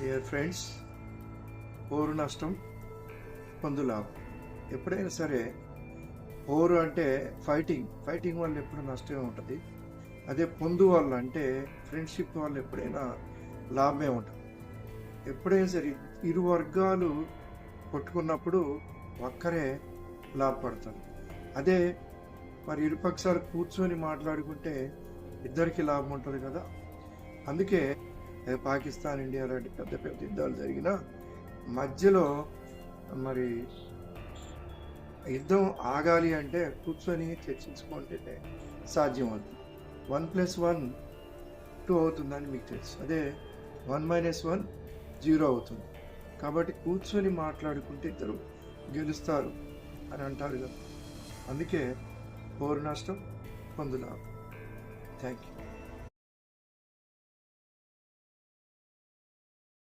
Dear friends పోరు నష్టం పొందు లాభం. ఎప్పుడైనా సరే పోరు అంటే ఫైటింగ్ ఫైటింగ్ వల్ల ఎప్పుడు నష్టమే ఉంటుంది. అదే పొందు వల్ల అంటే ఫ్రెండ్షిప్ వల్ల ఎప్పుడైనా లాభమే ఉంటుంది. ఎప్పుడైనా సరే ఇరు వర్గాలు కొట్టుకున్నప్పుడు ఒక్కరే లాభపడతారు. అదే మరి ఇరుపక్షాలు కూర్చొని మాట్లాడుకుంటే ఇద్దరికి లాభం ఉంటుంది కదా. అందుకే పాకిస్తాన్ ఇండియా లాంటి పెద్ద పెద్ద యుద్ధాలు జరిగిన మధ్యలో మరి యుద్ధం ఆగాలి అంటే కూర్చొని చర్చించుకుంటేనే సాధ్యం అవుతుంది వన్ ప్లస్ వన్ టూ అవుతుందని మీకు తెలుసు. అదే వన్ మైనస్ వన్ జీరో అవుతుంది. కాబట్టి కూర్చొని మాట్లాడుకుంటే ఇద్దరు గెలుస్తారు అని అంటారు కదా. అందుకే పోరు నష్టం పొందులాభం. Thank you